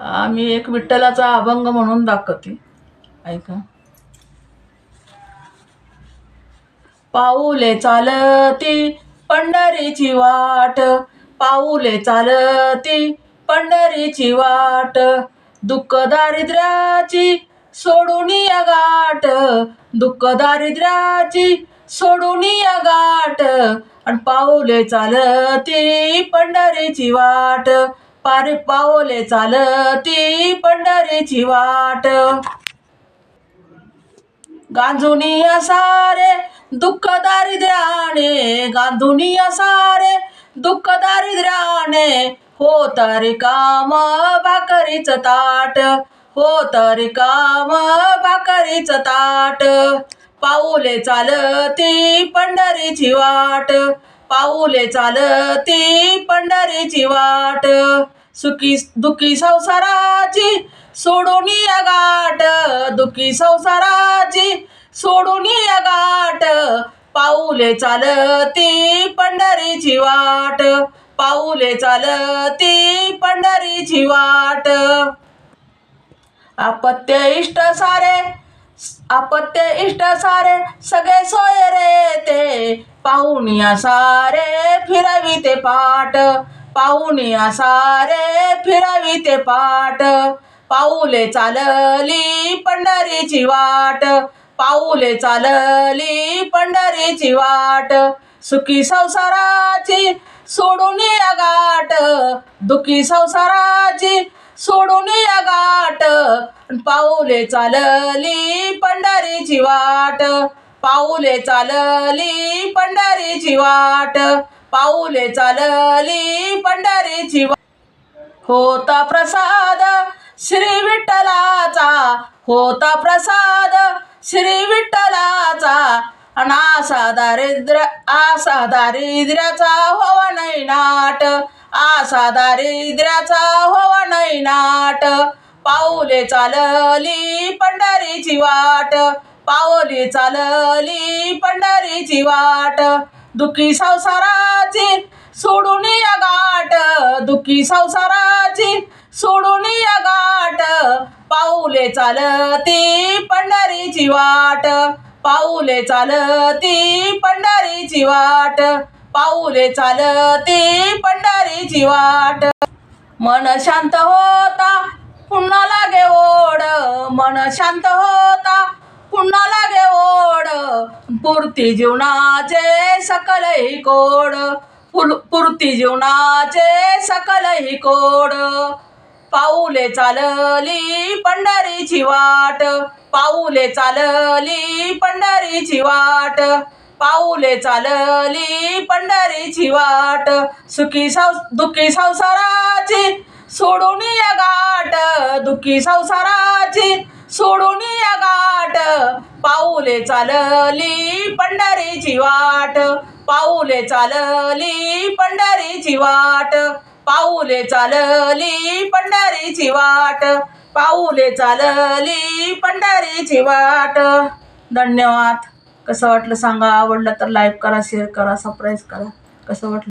आम्ही एक विठ्ठलाचा अभंग म्हणून दाखवते. ऐका. पाऊले चालती पंढरीची वाट पाऊले चालती पंढरीची वाट दुःख दारिद्र्याची सोडून या गाठ दुःख दारिद्र्याची सोडून या गाठ. आणि पाऊले चालती पंढरीची वाट पारे पाऊले चालती पंढरीची वाट. गांजुनी सारे दुःख दारिद्र्याने गांधुनी सारे दुःख दारिद्र्याने हो तरी काम भाकरीच ताट हो तरी काम भाकरीच ताट. पाऊले चालती पंढरीची वाट पाऊले चालती पंढरीची वाट. सुखी दुखी संसाराची सोडून या गाठ. दुखी संसाराची सोडून या गाठ. पाऊले चालती पंढरीची वाट. पाऊले चालती पंढरीची वाट. अपत्य इष्ट सारे अपत्य इष्ट सारे सगळे सोय रे ते. पाहुणिया सारे फिरवी ते पाट पाहुणिया सारे फिरवी ते पाट पाऊले चालली पंढरीची वाट. पाऊले चालली पंढरीची वाट. सुखी संसाराची सोडून या गाठ. दुखी संसाराची सोडून या गाठ. पाऊले चालली पंढरीची वाट. पाऊले चालली पंढरीची वाट. पाऊले चालली पंढरीची वाट होता प्रसाद श्री विठ्ठलाचा. होता प्रसाद श्री विठ्ठलाचा. आणि आसा दारिद्र्य आसा दारिद्र्याचा व्हावा नाही नाट. आसा दारिद्र्याचा व्हावा नाही नाट. पाऊले चालली पंढरीची वाट. पावली चालली पंढरीची वाट. दुखी संसाराची सोडून या गाठ. दुखी संसाराची सोडून या गाठ. पाऊले चालती पंढरीची वाट. पाऊले चालती पंढरीची वाट. पाऊले चालती पंढरीची वाट. मन शांत होता पुन्हा लागे ओढ. मन शांत होता पुन्हा लागे ओढ. पूर्ती जीवनाचे सकलही कोड. पुरती पूर्ती जीवनाचे सकलही कोड. पाऊले चालली पंढरीची वाट. पाऊले चालली पंढरीची वाट. पाऊले चालली पंढरीची वाट. सुखी सं दुखी संसाराची सोडून या गाठ. दुखी संसाराची सोडून या गाठ. पाऊले चालली पंढरीची वाट. पाऊले चालली पंढरीची वाट. पाऊले चालली पंढरीची वाट. पाऊले चालली पंढरीची वाट. धन्यवाद. कसं वाटलं सांगा? आवडलं तर लाईक करा शेअर करा सबस्क्राईब करा. कसं वाटलं?